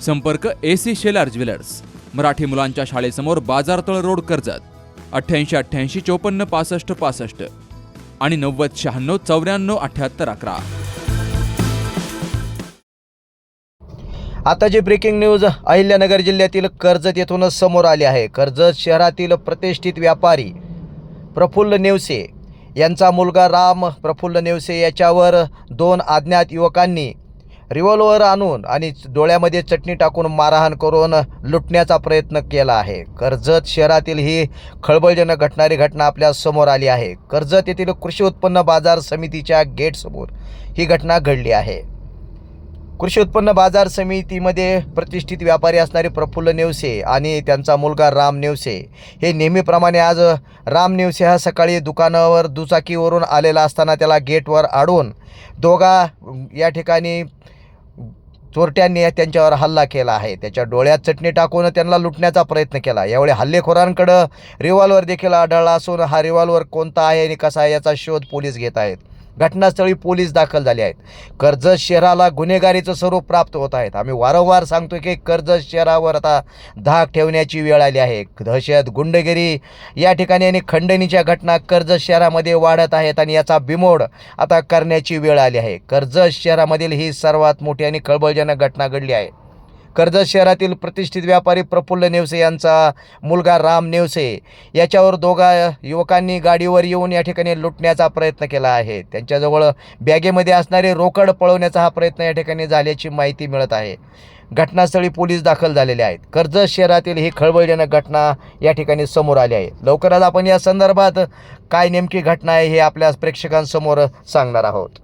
संपर्क A C Shelar jewellers. Marathi मुलांच्या शाळेसमोर बाजारतळ रोड कर्जत. अठ्ठ्याऐंशी अठ्ठ्याऐंशी चोपन्न पासष्ट पासष्ट. आणि नव्वद शहाण्णव चौऱ्याण्णव अठ्ठ्याहत्तर अकरा. आता जी ब्रेकिंग न्यूज अहिल्यानगर जिल्ह्यातील कर्जत येथूनच समोर आली आहे. कर्जत शहरातील प्रतिष्ठित व्यापारी प्रफुल्ल नेवसे यांचा मुलगा राम प्रफुल्ल नेवसे याच्यावर दोन अज्ञात युवकांनी रिव्हॉल्वर आणून आणि डोळ्यामध्ये चटणी टाकून मारहाण करून लुटण्याचा प्रयत्न केला आहे. कर्जत शहरातील ही खळबळजनक घटणारी घटना आपल्यासमोर आली आहे. कर्जत येथील कृषी उत्पन्न बाजार समितीच्या गेटसमोर ही घटना घडली आहे. कृषी उत्पन्न बाजार समितीमध्ये प्रतिष्ठित व्यापारी असणारे प्रफुल्ल नेवसे आणि त्यांचा मुलगा राम नेवसे. हे नेहमीप्रमाणे आज राम नेवसे हा सकाळी दुकानावर दुचाकीवरून आलेला असताना त्याला गेटवर आडून दोघा या ठिकाणी चोरट्यांनी त्यांच्यावर हल्ला केला आहे. त्याच्या डोळ्यात चटणी टाकून त्यांना लुटण्याचा प्रयत्न केला. यावेळी हल्लेखोरांकडं रिव्हॉल्वर देखील आढळला असून हा रिव्हॉल्वर कोणता आहे आणि कसा आहे याचा शोध पोलीस घेत आहेत. घटनास्थळी पोलीस दाखल झाले आहेत. कर्जत शहराला गुन्हेगारीचं स्वरूप प्राप्त होत आहेत आम्ही वारंवार सांगतो की कर्जत शहरावर आता धाक ठेवण्याची वेळ आली आहे. दहशत गुंडगिरी या ठिकाणी आणि खंडणीच्या घटना कर्जत शहरामध्ये वाढत आहेत आणि याचा बिमोड आता करण्याची वेळ आली आहे. कर्जत शहरामधील ही सर्वात मोठी आणि खळबळजनक घटना घडली आहे. कर्जत शहरातील प्रतिष्ठित व्यापारी प्रफुल्ल नेवसे यांचा मुलगा राम नेवसे याच्यावर दोघा युवकांनी गाडीवर येऊन या ठिकाणी लुटण्याचा प्रयत्न केला आहे. त्यांच्याजवळ बॅगेमध्ये असणारे रोकड पळवण्याचा हा प्रयत्न या ठिकाणी झाल्याची माहिती मिळत आहे. घटनास्थळी पोलीस दाखल झालेले आहेत. कर्जत शहरातील ही खळबळजनक घटना या ठिकाणी समोर आली आहे. लवकरच आपण या संदर्भात काय नेमकी घटना आहे हे आपल्या प्रेक्षकांसमोर सांगणार आहोत.